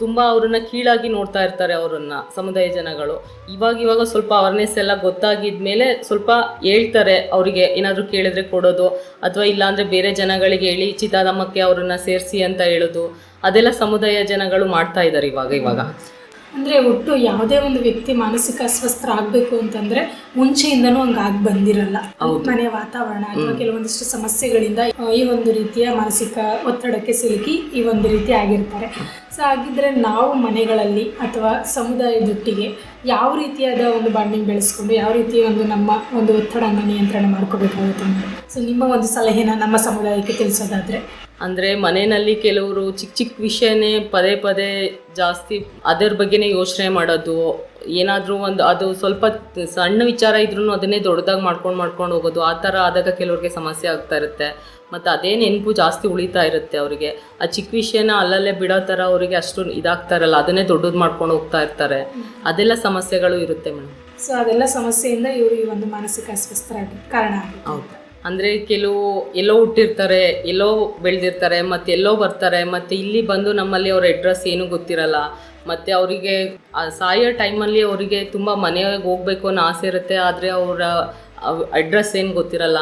ತುಂಬ ಅವರನ್ನು ಕೀಳಾಗಿ ನೋಡ್ತಾ ಇರ್ತಾರೆ ಅವರನ್ನು ಸಮುದಾಯ ಜನಗಳು. ಇವಾಗ ಇವಾಗ ಸ್ವಲ್ಪ ಅವೇರ್ನೆಸ್ ಎಲ್ಲ ಗೊತ್ತಾಗಿದ ಮೇಲೆ ಸ್ವಲ್ಪ ಹೇಳ್ತಾರೆ ಅವರಿಗೆ ಏನಾದರೂ ಕೇಳಿದ್ರೆ ಕೊಡೋದು, ಅಥವಾ ಇಲ್ಲಾಂದರೆ ಬೇರೆ ಜನಗಳಿಗೆ ಹೇಳಿ ಚಿತಾದಮ್ಮಕ್ಕೆ ಅವರನ್ನು ಸೇರಿಸಿ ಅಂತ ಹೇಳೋದು. ಅದೆಲ್ಲ ಸಮುದಾಯ ಜನಗಳು ಮಾಡ್ತಾ ಇದ್ದಾರೆ ಇವಾಗ ಇವಾಗ. ಅಂದರೆ ಒಟ್ಟು ಯಾವುದೇ ಒಂದು ವ್ಯಕ್ತಿ ಮಾನಸಿಕ ಅಸ್ವಸ್ಥರಾಗಬೇಕು ಅಂತಂದ್ರೆ ಮುಂಚೆಯಿಂದನೂ ಹಂಗೆ ಆಗಿ ಬಂದಿರಲ್ಲ. ಮನೆ ವಾತಾವರಣ ಅಥವಾ ಕೆಲವೊಂದಿಷ್ಟು ಸಮಸ್ಯೆಗಳಿಂದ ಈ ಒಂದು ರೀತಿಯ ಮಾನಸಿಕ ಒತ್ತಡಕ್ಕೆ ಸಿಲುಕಿ ಈ ಒಂದು ರೀತಿ ಆಗಿರ್ತಾರೆ. ಸೊ ಹಾಗಿದ್ರೆ ನಾವು ಮನೆಗಳಲ್ಲಿ ಅಥವಾ ಸಮುದಾಯದೊಟ್ಟಿಗೆ ಯಾವ ರೀತಿಯಾದ ಒಂದು ಬಾಂಡಿಂಗ್ ಬೆಳೆಸ್ಕೊಂಡು ಯಾವ ರೀತಿಯ ಒಂದು ನಮ್ಮ ಒಂದು ಒತ್ತಡ ನಿಯಂತ್ರಣ ಮಾಡ್ಕೋಬೇಕಾಗುತ್ತೆ ಸೊ ನಿಮ್ಮ ಒಂದು ಸಲಹೆನ ನಮ್ಮ ಸಮುದಾಯಕ್ಕೆ ತಿಳಿಸೋದಾದ್ರೆ ಅಂದರೆ ಮನೆಯಲ್ಲಿ ಕೆಲವರು ಚಿಕ್ಕ ಚಿಕ್ಕ ವಿಷಯನೇ ಪದೇ ಪದೇ ಜಾಸ್ತಿ ಅದರ ಬಗ್ಗೆನೇ ಯೋಚನೆ ಮಾಡೋದು ಏನಾದರೂ ಒಂದು ಅದು ಸ್ವಲ್ಪ ಸಣ್ಣ ವಿಚಾರ ಇದ್ರೂ ಅದನ್ನೇ ದೊಡ್ಡದಾಗಿ ಮಾಡ್ಕೊಂಡು ಮಾಡ್ಕೊಂಡು ಹೋಗೋದು ಆ ಥರ ಆದಾಗ ಕೆಲವ್ರಿಗೆ ಸಮಸ್ಯೆ ಆಗ್ತಾ ಇರುತ್ತೆ. ಮತ್ತು ಅದೇ ನೆನಪು ಜಾಸ್ತಿ ಉಳಿತಾ ಇರುತ್ತೆ ಅವರಿಗೆ. ಆ ಚಿಕ್ಕ ವಿಷಯನ ಅಲ್ಲಲ್ಲೇ ಬಿಡೋ ಥರ ಅವರಿಗೆ ಅಷ್ಟು ಇದಾಗ್ತಾ ಇರಲ್ಲ ಅದನ್ನೇ ದೊಡ್ಡದು ಮಾಡ್ಕೊಂಡು ಹೋಗ್ತಾ ಇರ್ತಾರೆ. ಅದೆಲ್ಲ ಸಮಸ್ಯೆಗಳು ಇರುತ್ತೆ ಮೇಡಮ್. ಸೊ ಅದೆಲ್ಲ ಸಮಸ್ಯೆಯಿಂದ ಇವರು ಈ ಒಂದು ಮಾನಸಿಕ ಅಸ್ವಸ್ಥರಾಗಿ ಕಾರಣ ಆಗುತ್ತೆ ಹೌದು. ಅಂದರೆ ಕೆಲವು ಎಲ್ಲೋ ಹುಟ್ಟಿರ್ತಾರೆ, ಎಲ್ಲೋ ಬೆಳೆದಿರ್ತಾರೆ, ಮತ್ತು ಎಲ್ಲೋ ಬರ್ತಾರೆ, ಮತ್ತು ಇಲ್ಲಿ ಬಂದು ನಮ್ಮಲ್ಲಿ ಅವ್ರ ಅಡ್ರೆಸ್ ಏನೂ ಗೊತ್ತಿರಲ್ಲ. ಮತ್ತು ಅವರಿಗೆ ಸಾಯೋ ಟೈಮಲ್ಲಿ ಅವರಿಗೆ ತುಂಬ ಮನೆಗೆ ಹೋಗಬೇಕು ಅನ್ನೋ ಆಸೆ ಇರುತ್ತೆ, ಆದರೆ ಅವರ ಅಡ್ರೆಸ್ ಏನು ಗೊತ್ತಿರಲ್ಲ.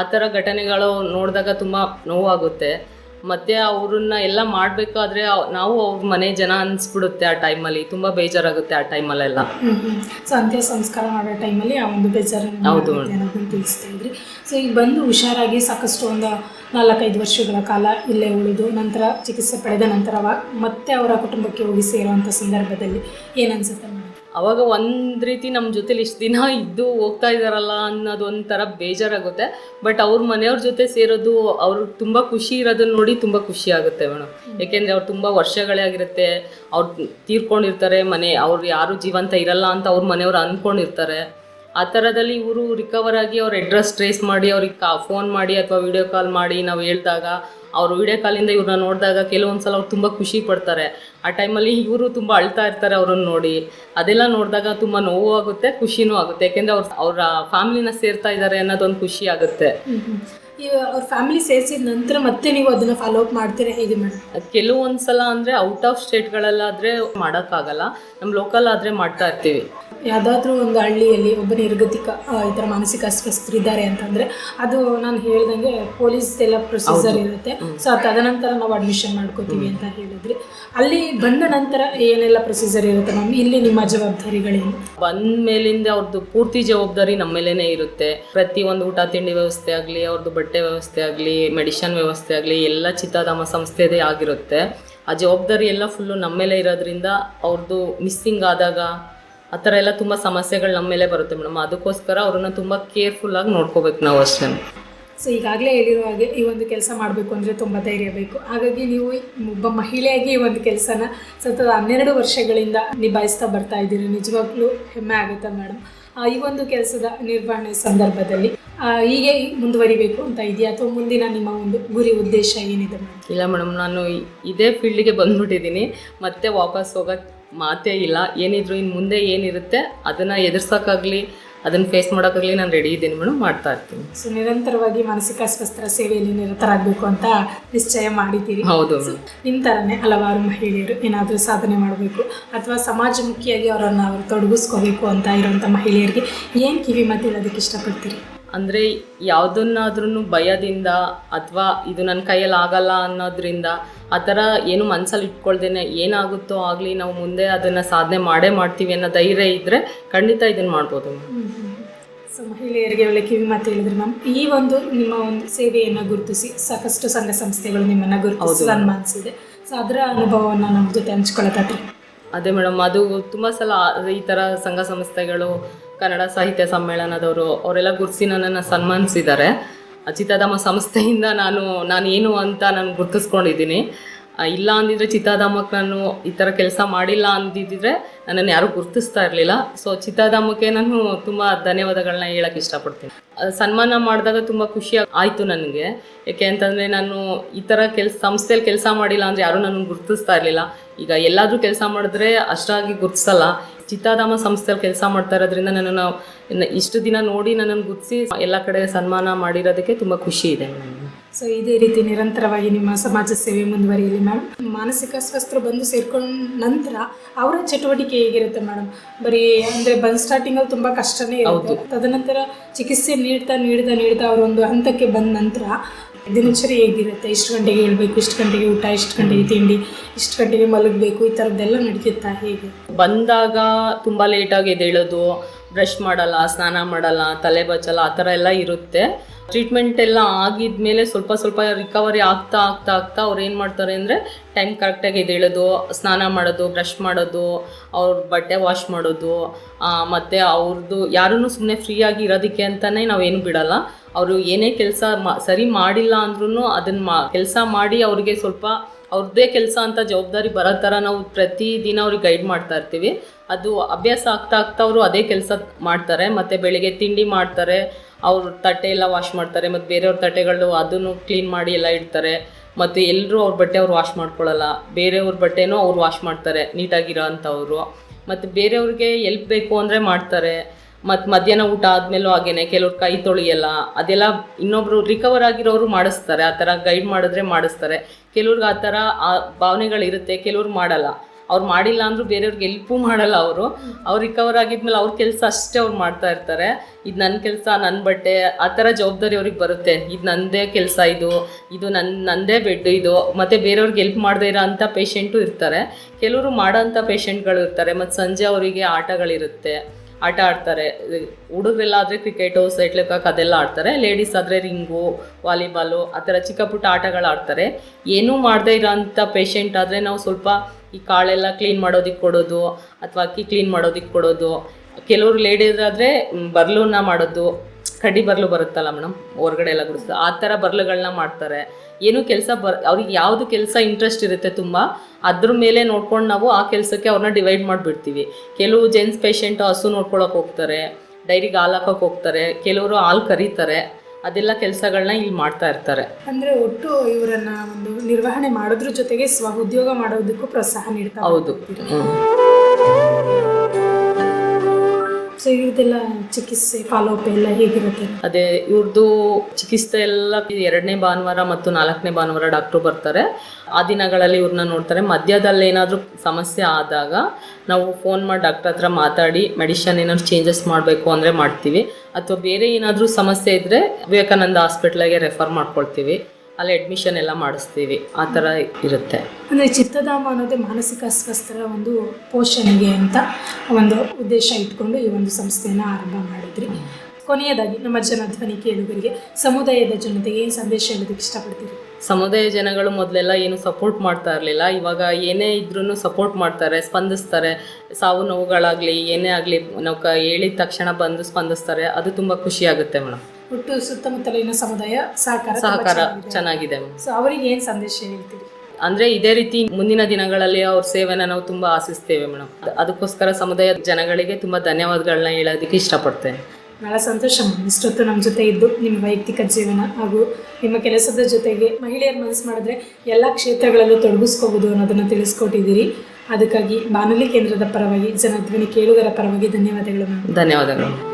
ಆ ಥರ ಘಟನೆಗಳು ನೋಡಿದಾಗ ತುಂಬ ನೋವಾಗುತ್ತೆ. ಮತ್ತು ಅವ್ರನ್ನ ಎಲ್ಲ ಮಾಡಬೇಕಾದ್ರೆ ನಾವು ಅವ್ರ ಮನೆ ಜನ ಅನ್ಸ್ಬಿಡುತ್ತೆ ಆ ಟೈಮಲ್ಲಿ. ತುಂಬ ಬೇಜಾರಾಗುತ್ತೆ ಆ ಟೈಮಲ್ಲೆಲ್ಲ. ಸೊ ಅಂತ್ಯ ಸಂಸ್ಕಾರ ಮಾಡೋ ಟೈಮಲ್ಲಿ ಆ ಒಂದು ಬೇಜಾರನ್ನು ಹೌದು. ಮಾಡುತ್ತೆ ಅನ್ನೋದನ್ನ ತಿಳಿಸ್ತಾ ಇದ್ರಿ. ಸೊ ಈಗ ಬಂದು ಹುಷಾರಾಗಿ ಸಾಕಷ್ಟು ಒಂದು ನಾಲ್ಕೈದು ವರ್ಷಗಳ ಕಾಲ ಇಲ್ಲೇ ಉಳಿದು ನಂತರ ಚಿಕಿತ್ಸೆ ಪಡೆದ ನಂತರ ಮತ್ತೆ ಅವರ ಕುಟುಂಬಕ್ಕೆ ಹೋಗಿ ಸೇರುವಂಥ ಸಂದರ್ಭದಲ್ಲಿ ಏನನ್ಸುತ್ತೆ ಅವಾಗ ಒಂದು ರೀತಿ ನಮ್ಮ ಜೊತೇಲಿ ಇಷ್ಟು ದಿನ ಇದ್ದು ಹೋಗ್ತಾ ಇದ್ದಾರಲ್ಲ ಅನ್ನೋದು ಒಂಥರ ಬೇಜಾರಾಗುತ್ತೆ. ಬಟ್ ಅವ್ರ ಮನೆಯವ್ರ ಜೊತೆ ಸೇರೋದು ಅವ್ರು ತುಂಬ ಖುಷಿ ಇರೋದನ್ನ ನೋಡಿ ತುಂಬ ಖುಷಿ ಆಗುತ್ತೆ ಮೇಡಮ್ ಯಾಕೆಂದರೆ ಅವ್ರು ತುಂಬ ವರ್ಷಗಳೇ ಆಗಿರುತ್ತೆ. ಅವ್ರು ತೀರ್ಕೊಂಡಿರ್ತಾರೆ ಮನೆ ಅವ್ರು ಯಾರು ಜೀವಂತ ಇರಲ್ಲ ಅಂತ ಅವ್ರ ಮನೆಯವ್ರು ಅಂದ್ಕೊಂಡಿರ್ತಾರೆ ಆ ಥರದಲ್ಲಿ ಇವರು ರಿಕವರ್ ಆಗಿ ಅವ್ರ ಅಡ್ರೆಸ್ ಟ್ರೇಸ್ ಮಾಡಿ ಅವ್ರಿಗೆ ಕಾ ಫೋನ್ ಮಾಡಿ ಅಥವಾ ವಿಡಿಯೋ ಕಾಲ್ ಮಾಡಿ ನಾವು ಹೇಳಿದಾಗ ಅವರು ವಿಡಿಯೋ ಕಾಲಿಂದ ಇವ್ರನ್ನ ನೋಡಿದಾಗ ಕೆಲವೊಂದು ಸಲ ಅವ್ರು ತುಂಬ ಖುಷಿ ಪಡ್ತಾರೆ. ಆ ಟೈಮಲ್ಲಿ ಇವರು ತುಂಬ ಅಳ್ತಾ ಇರ್ತಾರೆ ಅವ್ರನ್ನ ನೋಡಿ. ಅದೆಲ್ಲ ನೋಡಿದಾಗ ತುಂಬ ನೋವು ಆಗುತ್ತೆ ಖುಷಿನೂ ಆಗುತ್ತೆ. ಯಾಕೆಂದರೆ ಅವ್ರ ಅವರ ಫ್ಯಾಮಿಲಿನ ಸೇರ್ತಾ ಇದ್ದಾರೆ ಅನ್ನೋದೊಂದು ಖುಷಿ ಆಗುತ್ತೆ. ಅವ್ರ ಫ್ಯಾಮಿಲಿ ಸೇರಿಸಿದ ನಂತರ ಮತ್ತೆ ನೀವು ಅದನ್ನ ಫಾಲೋ ಅಪ್ ಮಾಡ್ತೀರಾ ಹೇಗೆ ಮೇಡಮ್ ಕೆಲವೊಂದು ಸಲ ಅಂದರೆ ಔಟ್ ಆಫ್ ಸ್ಟೇಟ್ಗಳಲ್ಲಾದರೆ ಆಗಲ್ಲ ನಮ್ಮ ಲೋಕಲ್ ಆದ್ರೆ ಮಾಡ್ತಾ ಇರ್ತೀವಿ. ಯಾವುದಾದ್ರೂ ಒಂದು ಹಳ್ಳಿಯಲ್ಲಿ ಒಬ್ಬ ನಿರ್ಗತಿಕ ಆ, ಈ ಥರ ಮಾನಸಿಕ ಅಸ್ವಸ್ಥರಿದ್ದಾರೆ ಅಂತಂದರೆ ಅದು ನಾನು ಹೇಳ್ದಂಗೆ ಪೊಲೀಸ್ ಎಲ್ಲ ಪ್ರೊಸೀಜರ್ ಇರುತ್ತೆ. ಸೊ ತದನಂತರ ನಾವು ಅಡ್ಮಿಷನ್ ಮಾಡ್ಕೋತೀವಿ ಅಂತ ಹೇಳಿದ್ರಿ. ಅಲ್ಲಿ ಬಂದ ನಂತರ ಏನೆಲ್ಲ ಪ್ರೊಸೀಜರ್ ಇರುತ್ತೆ ಮ್ಯಾಮ್ ಇಲ್ಲಿ ನಿಮ್ಮ ಜವಾಬ್ದಾರಿಗಳೇನು ಬಂದ ಮೇಲಿಂದ ಅವ್ರದ್ದು ಪೂರ್ತಿ ಜವಾಬ್ದಾರಿ ನಮ್ಮ ಮೇಲೇ ಇರುತ್ತೆ. ಪ್ರತಿ ಒಂದು ಊಟ ತಿಂಡಿ ವ್ಯವಸ್ಥೆ ಆಗಲಿ ಅವ್ರದ್ದು ಬಟ್ಟೆ ವ್ಯವಸ್ಥೆ ಆಗಲಿ ಮೆಡಿಷನ್ ವ್ಯವಸ್ಥೆ ಆಗಲಿ ಎಲ್ಲ ಚಿತ್ತಾಧಾಮ ಸಂಸ್ಥೆದೇ ಆಗಿರುತ್ತೆ. ಆ ಜವಾಬ್ದಾರಿ ಎಲ್ಲ ಫುಲ್ಲು ನಮ್ಮ ಮೇಲೆ ಇರೋದ್ರಿಂದ ಅವ್ರದ್ದು ಮಿಸ್ಸಿಂಗ್ ಆದಾಗ ಆ ಥರ ಎಲ್ಲ ತುಂಬ ಸಮಸ್ಯೆಗಳು ನಮ್ಮ ಮೇಲೆ ಬರುತ್ತೆ ಮೇಡಮ್. ಅದಕ್ಕೋಸ್ಕರ ಅವ್ರನ್ನ ತುಂಬ ಕೇರ್ಫುಲ್ಲಾಗಿ ನೋಡ್ಕೋಬೇಕು ನಾವು ಅಷ್ಟೇ. ಸೊ ಈಗಾಗಲೇ ಹೇಳಿರೋ ಹಾಗೆ ಈ ಒಂದು ಕೆಲಸ ಮಾಡಬೇಕು ಅಂದರೆ ತುಂಬ ಧೈರ್ಯ ಬೇಕು. ಹಾಗಾಗಿ ನೀವು ಒಬ್ಬ ಮಹಿಳೆಯಾಗಿ ಈ ಒಂದು ಕೆಲಸನ ಸತತ ಹನ್ನೆರಡು ವರ್ಷಗಳಿಂದ ನಿಭಾಯಿಸ್ತಾ ಬರ್ತಾ ಇದ್ದೀರಿ. ನಿಜವಾಗ್ಲೂ ಹೆಮ್ಮೆ ಆಗುತ್ತೆ ಮೇಡಮ್? ಈ ಒಂದು ಕೆಲಸದ ನಿರ್ವಹಣೆ ಸಂದರ್ಭದಲ್ಲಿ ಹೀಗೆ ಮುಂದುವರಿಬೇಕು ಅಂತ ಇದೆಯಾ? ಅಥವಾ ಮುಂದಿನ ನಿಮ್ಮ ಒಂದು ಗುರಿ ಉದ್ದೇಶ ಏನಿದೆ ಇಲ್ಲ ಮೇಡಮ್ ನಾನು ಇದೇ ಫೀಲ್ಡ್ಗೆ ಬಂದ್ಬಿಟ್ಟಿದ್ದೀನಿ. ಮತ್ತೆ ವಾಪಸ್ ಹೋಗೋಕ್ಕೆ ಮಾತೇ ಇಲ್ಲ. ಏನಿದ್ರು ಇನ್ನು ಮುಂದೆ ಏನಿರುತ್ತೆ ಅದನ್ನು ಎದುರ್ಸೋಕ್ಕಾಗಲಿ ಅದನ್ನು ಫೇಸ್ ಮಾಡೋಕ್ಕಾಗಲಿ ನಾನು ರೆಡಿ ಇದ್ದೀನಿ ಮೇಡಮ್ ಮಾಡ್ತಾ ಇರ್ತೀನಿ. ಸೊ ನಿರಂತರವಾಗಿ ಮಾನಸಿಕ ಅಸ್ವಸ್ಥರ ಸೇವೆಯಲ್ಲಿ ನಿರತರಾಗಬೇಕು ಅಂತ ನಿಶ್ಚಯ ಮಾಡಿದ್ದೀರಿ. ಹೌದು. ನಿಮ್ಮ ಥರನೇ ಹಲವಾರು ಮಹಿಳೆಯರು ಏನಾದರೂ ಸಾಧನೆ ಮಾಡಬೇಕು ಅಥವಾ ಸಮಾಜಮುಖಿಯಾಗಿ ಅವರನ್ನು ಅವರು ತೊಡಗಿಸ್ಕೋಬೇಕು ಅಂತ ಇರೋಂಥ ಮಹಿಳೆಯರಿಗೆ ಏನು ಕಿವಿ ಮಾತು ಹೇಳೋದಕ್ಕೆ ಇಷ್ಟಪಡ್ತೀರಿ? ಅಂದರೆ ಯಾವುದನ್ನಾದ್ರೂ ಭಯದಿಂದ ಅಥವಾ ಇದು ನನ್ನ ಕೈಯಲ್ಲಿ ಆಗಲ್ಲ ಅನ್ನೋದ್ರಿಂದ ಆ ಥರ ಏನು ಮನಸ್ಸಲ್ಲಿ ಇಟ್ಕೊಳ್ದೇನೆ ಏನಾಗುತ್ತೋ ಆಗಲಿ ನಾವು ಮುಂದೆ ಅದನ್ನು ಸಾಧನೆ ಮಾಡೇ ಮಾಡ್ತೀವಿ ಅನ್ನೋ ಧೈರ್ಯ ಇದ್ದರೆ ಖಂಡಿತ ಇದನ್ನು ಮಾಡ್ಬೋದು ಮ್ಯಾಮ್. ಸೊ ಮಹಿಳೆಯರಿಗೆ ಒಳ್ಳೆ ಕಿವಿ ಮಾತು ಹೇಳಿದ್ರು ಮ್ಯಾಮ್. ಈ ಒಂದು ನಿಮ್ಮ ಒಂದು ಸೇವೆಯನ್ನು ಗುರುತಿಸಿ ಸಾಕಷ್ಟು ಸಂಘ ಸಂಸ್ಥೆಗಳು ನಿಮ್ಮನ್ನು ಗುರುತಿಸಿ ಸನ್ಮಾನಿಸಿದೆ. ಸೊ ಅದರ ಅನುಭವವನ್ನು ನಮ್ಮ ಜೊತೆ ಹಂಚ್ಕೊಳ್ಳೋದಾದ್ರೆ ಅದೇ ಮೇಡಮ್ ಅದು ತುಂಬ ಸಲ ಈ ಥರ ಸಂಘ ಸಂಸ್ಥೆಗಳು ಕನ್ನಡ ಸಾಹಿತ್ಯ ಸಮ್ಮೇಳನದವರು, ಅವರೆಲ್ಲ ಗುರ್ಸಿ ನನ್ನನ್ನು ಸನ್ಮಾನಿಸಿದ್ದಾರೆ. ಚಿತ್ತಾಧಾಮ ಸಂಸ್ಥೆಯಿಂದ ನಾನು ನಾನು ಏನು ಅಂತ ನಾನು ಗುರುತಿಸ್ಕೊಂಡಿದ್ದೀನಿ. ಇಲ್ಲ ಅಂದಿದ್ರೆ ಚಿತ್ತಾಧಾಮಕ್ಕೆ ನಾನು ಈ ಥರ ಕೆಲಸ ಮಾಡಿಲ್ಲ ಅಂದಿದ್ದರೆ ನನ್ನನ್ನು ಯಾರೂ ಗುರುತಿಸ್ತಾ ಇರಲಿಲ್ಲ. ಸೊ ಚಿತ್ತಾಧಾಮಕ್ಕೆ ನಾನು ತುಂಬ ಧನ್ಯವಾದಗಳನ್ನ ಹೇಳಕ್ಕೆ ಇಷ್ಟಪಡ್ತೀನಿ. ಸನ್ಮಾನ ಮಾಡಿದಾಗ ತುಂಬ ಖುಷಿ ಆಯಿತು ನನಗೆ. ಯಾಕೆ ಅಂತಂದರೆ ನಾನು ಈ ಥರ ಕೆಲಸ ಸಂಸ್ಥೆಯಲ್ಲಿ ಕೆಲಸ ಮಾಡಿಲ್ಲ ಅಂದರೆ ಯಾರೂ ನನಗೆ ಗುರುತಿಸ್ತಾ ಇರಲಿಲ್ಲ. ಈಗ ಎಲ್ಲಾದರೂ ಕೆಲಸ ಮಾಡಿದ್ರೆ ಅಷ್ಟಾಗಿ ಗುರುತಿಸಲ್ಲ. ಚಿತ್ತಾಧಾಮ ಸಂಸ್ಥೆಯಲ್ಲಿ ಕೆಲಸ ಮಾಡ್ತಾ ಇರೋದ್ರಿಂದ ನನ್ನನ್ನು ಇಷ್ಟು ದಿನ ನೋಡಿ ನನ್ನನ್ನು ಗುರುತಿಸಿ ಎಲ್ಲ ಕಡೆ ಸನ್ಮಾನ ಮಾಡಿರೋದಕ್ಕೆ ತುಂಬ ಖುಷಿ ಇದೆ. ನನಗೆ ಸೊ ಇದೇ ರೀತಿ ನಿರಂತರವಾಗಿ ನಿಮ್ಮ ಸಮಾಜ ಸೇವೆ ಮುಂದುವರಿಯಲಿ ಮ್ಯಾಮ್ ಮಾನಸಿಕ ಅಸ್ವಸ್ಥರು ಬಂದು ಸೇರ್ಕೊಂಡ ನಂತರ ಅವರ ಚಟುವಟಿಕೆ ಹೇಗಿರುತ್ತೆ ಮೇಡಮ್ ಬರೀ ಅಂದರೆ ಬಂದ್ ಸ್ಟಾರ್ಟಿಂಗಲ್ಲಿ ತುಂಬ ಕಷ್ಟನೇ ಇರುತ್ತೆ. ತದನಂತರ ಚಿಕಿತ್ಸೆ ನೀಡ್ತಾ ನೀಡ್ತಾ ನೀಡ್ತಾ ಅವರೊಂದು ಹಂತಕ್ಕೆ ಬಂದ ನಂತರ ದಿನಚರಿ ಹೇಗಿರುತ್ತೆ? ಇಷ್ಟು ಗಂಟೆಗೆ ಹೇಳ್ಬೇಕು, ಇಷ್ಟು ಗಂಟೆಗೆ ಊಟ, ಇಷ್ಟು ಗಂಟೆಗೆ ತಿಂಡಿ, ಇಷ್ಟು ಗಂಟೆಗೆ ಮಲಗಬೇಕು, ಈ ಥರದ್ದೆಲ್ಲ ನಡೀತಾ ಹೇಗೆ? ಬಂದಾಗ ತುಂಬ ಲೇಟಾಗಿ ಎದ್ದೇಳೋದು ಬ್ರಷ್ ಮಾಡಲ್ಲ, ಸ್ನಾನ ಮಾಡಲ್ಲ, ತಲೆ ಬಚ್ಚಲ್ಲ, ಆ ಥರ ಎಲ್ಲ ಇರುತ್ತೆ. ಟ್ರೀಟ್ಮೆಂಟ್ ಎಲ್ಲ ಆಗಿದ್ಮೇಲೆ ಸ್ವಲ್ಪ ಸ್ವಲ್ಪ ರಿಕವರಿ ಆಗ್ತಾ ಆಗ್ತಾ ಆಗ್ತಾ ಅವ್ರು ಏನು ಮಾಡ್ತಾರೆ ಅಂದರೆ ಟೈಮ್ ಕರೆಕ್ಟಾಗಿ ಎದ್ದೇಳೋದು, ಸ್ನಾನ ಮಾಡೋದು ಬ್ರಷ್ ಮಾಡೋದು, ಅವ್ರ ಬಟ್ಟೆ ವಾಶ್ ಮಾಡೋದು ಮತ್ತು ಅವ್ರದ್ದು ಯಾರೂ ಸುಮ್ಮನೆ ಫ್ರೀಯಾಗಿ ಇರೋದಕ್ಕೆ ಅಂತಲೇ ನಾವೇನು ಬಿಡಲ್ಲ. ಅವರು ಏನೇ ಕೆಲಸ ಮಾ, ಸರಿ ಮಾಡಿಲ್ಲ ಅಂದ್ರೂ ಅದನ್ನು ಮಾ, ಕೆಲಸ ಮಾಡಿ ಅವರಿಗೆ ಸ್ವಲ್ಪ ಅವ್ರದ್ದೇ ಕೆಲಸ ಅಂತ ಜವಾಬ್ದಾರಿ ಬರೋ ಥರ ನಾವು ಪ್ರತಿದಿನ ಅವ್ರಿಗೆ ಗೈಡ್ ಮಾಡ್ತಾ ಇರ್ತೀವಿ. ಅದು ಅಭ್ಯಾಸ ಆಗ್ತಾ ಆಗ್ತಾ ಅವರು ಅದೇ ಕೆಲಸ ಮಾಡ್ತಾರೆ, ಮತ್ತು ಬೆಳಿಗ್ಗೆ ತಿಂಡಿ ಮಾಡ್ತಾರೆ, ಅವ್ರ ತಟ್ಟೆ ಎಲ್ಲ ವಾಶ್ ಮಾಡ್ತಾರೆ, ಮತ್ತು ಬೇರೆಯವ್ರ ತಟ್ಟೆಗಳು ಅದನ್ನು ಕ್ಲೀನ್ ಮಾಡಿ ಎಲ್ಲ ಇಡ್ತಾರೆ, ಮತ್ತು ಎಲ್ಲರೂ ಅವ್ರ ಬಟ್ಟೆ ಅವ್ರು ವಾಶ್ ಮಾಡ್ಕೊಳ್ಳಲ್ಲ ಬೇರೆಯವ್ರ ಬಟ್ಟೆನೂ ಅವ್ರು ವಾಶ್ ಮಾಡ್ತಾರೆ, ನೀಟಾಗಿರೋ ಅಂಥವ್ರು. ಮತ್ತು ಬೇರೆಯವ್ರಿಗೆ ಎಲ್ಪ್ ಬೇಕು ಅಂದರೆ ಮಾಡ್ತಾರೆ. ಮತ್ತು ಮಧ್ಯಾಹ್ನ ಊಟ ಆದ್ಮೇಲೂ ಹಾಗೇನೆ ಕೆಲವ್ರು ಕೈ ತೊಳೆಯಲ್ಲ, ಅದೆಲ್ಲ ಇನ್ನೊಬ್ರು ರಿಕವರ್ ಆಗಿರೋರು ಮಾಡಿಸ್ತಾರೆ, ಆ ಥರ ಗೈಡ್ ಮಾಡಿದ್ರೆ ಮಾಡಿಸ್ತಾರೆ. ಕೆಲವ್ರಿಗೆ ಆ ಥರ ಆ ಭಾವನೆಗಳಿರುತ್ತೆ ಕೆಲವ್ರು ಮಾಡಲ್ಲ. ಅವ್ರು ಮಾಡಿಲ್ಲ ಅಂದರೂ ಬೇರೆಯವ್ರಿಗೆ ಎಲ್ಪು ಮಾಡಲ್ಲ ಅವರು. ಅವ್ರು ರಿಕವರ್ ಆಗಿದ್ಮೇಲೆ ಅವ್ರ ಕೆಲಸ ಅಷ್ಟೇ ಅವ್ರು ಮಾಡ್ತಾ ಇರ್ತಾರೆ. ಇದು ನನ್ನ ಕೆಲಸ ನನ್ನ ಬಟ್ಟೆ, ಆ ಥರ ಜವಾಬ್ದಾರಿ ಅವ್ರಿಗೆ ಬರುತ್ತೆ. ಇದು ನನ್ನದೇ ಕೆಲಸ ಇದು ಇದು ನನ್ನ ನನ್ನದೇ ಬೆಡ್ ಇದು, ಮತ್ತು ಬೇರೆಯವ್ರಿಗೆ ಎಲ್ಪ್ ಮಾಡದೇ ಇರೋ ಅಂಥ ಪೇಷೆಂಟು ಇರ್ತಾರೆ. ಕೆಲವರು ಮಾಡೋ ಅಂಥ ಪೇಷೆಂಟ್ಗಳು ಇರ್ತಾರೆ ಮತ್ತು ಸಂಜೆ ಅವರಿಗೆ ಆಟಗಳಿರುತ್ತೆ. ಆಟ ಆಡ್ತಾರೆ. ಹುಡುಗರೆಲ್ಲ ಆದರೆ ಕ್ರಿಕೆಟು ಸೈಟ್ಲಕಾಕ್ ಅದೆಲ್ಲ ಆಡ್ತಾರೆ. ಲೇಡೀಸ್ ಆದರೆ ರಿಂಗು ವಾಲಿಬಾಲು ಆ ಥರ ಚಿಕ್ಕ ಪುಟ್ಟ ಆಟಗಳು ಆಡ್ತಾರೆ. ಏನೂ ಮಾಡದೇ ಇರೋಂಥ ಪೇಷಂಟ್ ಆದರೆ ನಾವು ಸ್ವಲ್ಪ ಈ ಕಾಳೆಲ್ಲ ಕ್ಲೀನ್ ಮಾಡೋದಕ್ಕೆ ಕೊಡೋದು, ಅಥವಾ ಅಕ್ಕಿ ಕ್ಲೀನ್ ಮಾಡೋದಕ್ಕೆ ಕೊಡೋದು. ಕೆಲವರು ಲೇಡೀಸ್ ಆದರೆ ಬರ್ಲೂನ ಮಾಡೋದು. ಕಡ್ಡಿ ಬರ್ಲು ಬರುತ್ತಲ್ಲ ಮೇಡಮ್ ಹೊರಗಡೆ ಎಲ್ಲ ಗುಡಿಸ್ತದೆ ಆ ಥರ ಬರ್ಲುಗಳನ್ನ ಮಾಡ್ತಾರೆ. ಏನು ಕೆಲಸ ಬರ್ ಅವ್ರಿಗೆ ಯಾವುದು ಕೆಲಸ ಇಂಟ್ರೆಸ್ಟ್ ಇರುತ್ತೆ ತುಂಬ ಅದ್ರ ಮೇಲೆ ನೋಡ್ಕೊಂಡು ನಾವು ಆ ಕೆಲಸಕ್ಕೆ ಅವ್ರನ್ನ ಡಿವೈಡ್ ಮಾಡಿಬಿಡ್ತೀವಿ. ಕೆಲವು ಜೆಂಟ್ಸ್ ಪೇಷಂಟು ಹಸು ನೋಡ್ಕೊಳಕ್ಕೆ ಹೋಗ್ತಾರೆ ಡೈರಿಗೆ ಹಾಲು ಹಾಕೋಕೆ ಹೋಗ್ತಾರೆ ಕೆಲವರು ಹಾಲು ಕರೀತಾರೆ ಅದೆಲ್ಲ ಕೆಲಸಗಳನ್ನ ಇಲ್ಲಿ ಮಾಡ್ತಾ ಇರ್ತಾರೆ. ಅಂದರೆ ಒಟ್ಟು ಇವರನ್ನ ಒಂದು ನಿರ್ವಹಣೆ ಮಾಡೋದ್ರ ಜೊತೆಗೆ ಸ್ವ ಉದ್ಯೋಗ ಮಾಡೋದಕ್ಕೂ ಪ್ರೋತ್ಸಾಹ ನೀಡ್ತಾ ಹೌದು. ಸೊ ಇವ್ರದ್ದೆಲ್ಲ ಚಿಕಿತ್ಸೆ ಎಲ್ಲ ಹೇಗಿರುತ್ತೆ? ಅದೇ ಇವ್ರದ್ದು ಚಿಕಿತ್ಸೆ ಎಲ್ಲ ಎರಡನೇ ಭಾನುವಾರ ಮತ್ತು ನಾಲ್ಕನೇ ಭಾನುವಾರ ಡಾಕ್ಟ್ರು ಬರ್ತಾರೆ. ಆ ದಿನಗಳಲ್ಲಿ ಇವ್ರನ್ನ ನೋಡ್ತಾರೆ. ಮಧ್ಯದಲ್ಲಿ ಏನಾದರೂ ಸಮಸ್ಯೆ ಆದಾಗ ನಾವು ಫೋನ್ ಮಾಡಿ ಡಾಕ್ಟರ್ ಹತ್ರ ಮಾತಾಡಿ ಮೆಡಿಷನ್ ಏನಾದ್ರು ಚೇಂಜಸ್ ಮಾಡಬೇಕು ಅಂದರೆ ಮಾಡ್ತೀವಿ. ಅಥವಾ ಬೇರೆ ಏನಾದರೂ ಸಮಸ್ಯೆ ಇದ್ದರೆ ವಿವೇಕಾನಂದ ಹಾಸ್ಪಿಟ್ಲಿಗೆ ರೆಫರ್ ಮಾಡ್ಕೊಳ್ತೀವಿ. ಅಲ್ಲಿ ಅಡ್ಮಿಷನ್ ಎಲ್ಲ ಮಾಡಿಸ್ತೀವಿ. ಆ ಥರ ಇರುತ್ತೆ. ಅಂದರೆ ಚಿತ್ತಧಾಮ ಅನ್ನೋದೇ ಮಾನಸಿಕ ಅಸ್ವಸ್ಥರ ಒಂದು ಪೋಷಣೆಗೆ ಅಂತ ಒಂದು ಉದ್ದೇಶ ಇಟ್ಕೊಂಡು ಈ ಒಂದು ಸಂಸ್ಥೆಯನ್ನು ಆರಂಭ ಮಾಡಿದ್ರಿ. ಕೊನೆಯದಾಗಿ ನಮ್ಮ ಜನಧ್ವನಿ ಕೇಳುಗರಿಗೆ ಸಮುದಾಯದ ಜನತೆಗೆ ಏನು ಸಂದೇಶ ಹೇಳೋದಕ್ಕೆ ಇಷ್ಟಪಡ್ತೀರಿ? ಸಮುದಾಯ ಜನಗಳು ಮೊದಲೆಲ್ಲ ಏನು ಸಪೋರ್ಟ್ ಮಾಡ್ತಾ ಇರಲಿಲ್ಲ. ಇವಾಗ ಏನೇ ಇದ್ರೂ ಸಪೋರ್ಟ್ ಮಾಡ್ತಾರೆ ಸ್ಪಂದಿಸ್ತಾರೆ. ಸಾವು ನೋವುಗಳಾಗಲಿ ಏನೇ ಆಗಲಿ ನಾವು ಕ ಹೇಳಿದ ತಕ್ಷಣ ಬಂದು ಸ್ಪಂದಿಸ್ತಾರೆ. ಅದು ತುಂಬ ಖುಷಿ ಆಗುತ್ತೆ ಮೇಡಮ್. ಒಟ್ಟು ಸುತ್ತಮುತ್ತಲಿನ ಸಮುದಾಯ ಸಹಕಾರ ಸಹಕಾರ ಚೆನ್ನಾಗಿದೆ. ಸೊ ಅವರಿಗೆ ಏನು ಸಂದೇಶ ಹೇಳ್ತೀರಿ? ಅಂದ್ರೆ ಇದೇ ರೀತಿ ಮುಂದಿನ ದಿನಗಳಲ್ಲಿ ಅವ್ರ ಸೇವೆನ ನಾವು ತುಂಬಾ ಆಸಿಸ್ತೇವೆ ಮೇಡಮ್ ಅದಕ್ಕೋಸ್ಕರ ಸಮುದಾಯ ಜನಗಳಿಗೆ ತುಂಬಾ ಧನ್ಯವಾದಗಳನ್ನ ಹೇಳೋದಕ್ಕೆ ಇಷ್ಟಪಡ್ತೇನೆ. ಬಹಳ ಸಂತೋಷ. ಇಷ್ಟೊತ್ತು ನಮ್ಮ ಜೊತೆ ಇದ್ದು ನಿಮ್ಮ ವೈಯಕ್ತಿಕ ಜೀವನ ಹಾಗೂ ನಿಮ್ಮ ಕೆಲಸದ ಜೊತೆಗೆ ಮಹಿಳೆಯರು ಮನಸ್ಸು ಮಾಡಿದ್ರೆ ಎಲ್ಲ ಕ್ಷೇತ್ರಗಳಲ್ಲೂ ತೊಡಗಿಸ್ಕೋಬಹುದು ಅನ್ನೋದನ್ನು ತಿಳಿಸ್ಕೊಟ್ಟಿದ್ದೀರಿ. ಅದಕ್ಕಾಗಿ ಬಾನುಲಿ ಕೇಂದ್ರದ ಪರವಾಗಿ ಜನಧ್ವನಿ ಕೇಳುಗರ ಪರವಾಗಿ ಧನ್ಯವಾದಗಳು ಧನ್ಯವಾದಗಳು.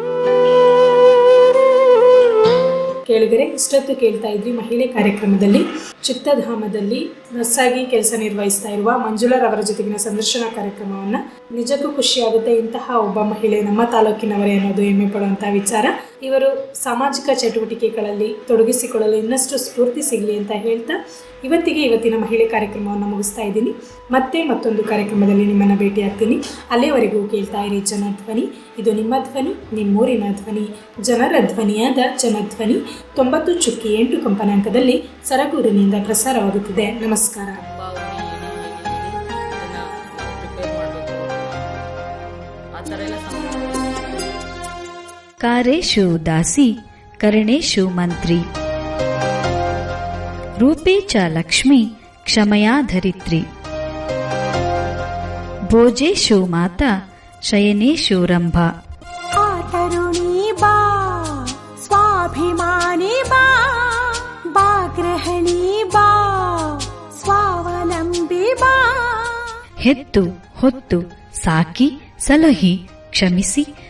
ಕೇಳಿದರೆ ಇಷ್ಟೊತ್ತು ಕೇಳ್ತಾ ಇದ್ರಿ ಮಹಿಳೆ ಕಾರ್ಯಕ್ರಮದಲ್ಲಿ. ಚಿತ್ತಧಾಮದಲ್ಲಿ ನರ್ಸಾಗಿ ಕೆಲಸ ನಿರ್ವಹಿಸ್ತಾ ಇರುವ ಮಂಜುಳರವರ ಜೊತೆಗಿನ ಸಂದರ್ಶನ ಕಾರ್ಯಕ್ರಮವನ್ನು ನಿಜಕ್ಕೂ ಖುಷಿಯಾಗುತ್ತೆ ಇಂತಹ ಒಬ್ಬ ಮಹಿಳೆ ನಮ್ಮ ತಾಲೂಕಿನವರೇ ಅನ್ನೋದು ಹೆಮ್ಮೆ ಪಡುವಂತಹ ವಿಚಾರ. ಇವರು ಸಾಮಾಜಿಕ ಚಟುವಟಿಕೆಗಳಲ್ಲಿ ತೊಡಗಿಸಿಕೊಳ್ಳಲು ಇನ್ನಷ್ಟು ಸ್ಫೂರ್ತಿ ಸಿಗಲಿ ಅಂತ ಹೇಳ್ತಾ ಇವತ್ತಿಗೆ ಇವತ್ತಿನ ಮಹಿಳೆ ಕಾರ್ಯಕ್ರಮವನ್ನು ಮುಗಿಸ್ತಾ ಇದ್ದೀನಿ. ಮತ್ತೆ ಮತ್ತೊಂದು ಕಾರ್ಯಕ್ರಮದಲ್ಲಿ ನಿಮ್ಮನ್ನು ಭೇಟಿಯಾಗ್ತೀನಿ. ಅಲ್ಲಿಯವರೆಗೂ ಕೇಳ್ತಾ ಇರಿ ಜನಧ್ವನಿ ಇದು ನಿಮ್ಮ ಧ್ವನಿ, ನಿಮ್ಮೂರಿನ ಧ್ವನಿ, ಜನರ ಧ್ವನಿಯಾದ ಜನಧ್ವನಿ ತೊಂಬತ್ತು ಚುಕ್ಕಿ ಎಂಟು ಕಂಪನಾಂಕದಲ್ಲಿ ಸರಗೂರಿನಿಂದ ಪ್ರಸಾರವಾಗುತ್ತಿದೆ. ನಮಸ್ಕಾರ. ಕಾರೇಶು ದಾಸಿ ಕರಣೇಶು ಮಂತ್ರಿ. ರೂಪೇ ಚ ಲಕ್ಷ್ಮಿ ಕ್ಷಮಯಾ ಧರಿತ್ರಿ. ಭೋಜೇಶು ಮಾತಾ ಶಯನೇಶು ರಂಭ. ಆತರುಣಿ ತರುಣಿ ಬಾ ಸ್ವಾಭಿಮಾನಿ ಬಾ ಬಾ ಬಾ ಸ್ವಾವಲಂಬಿ ಬಾ. ಹೆತ್ತು ಹೊತ್ತು ಸಾಕಿ ಸಲಹಿ ಕ್ಷಮಿಸಿ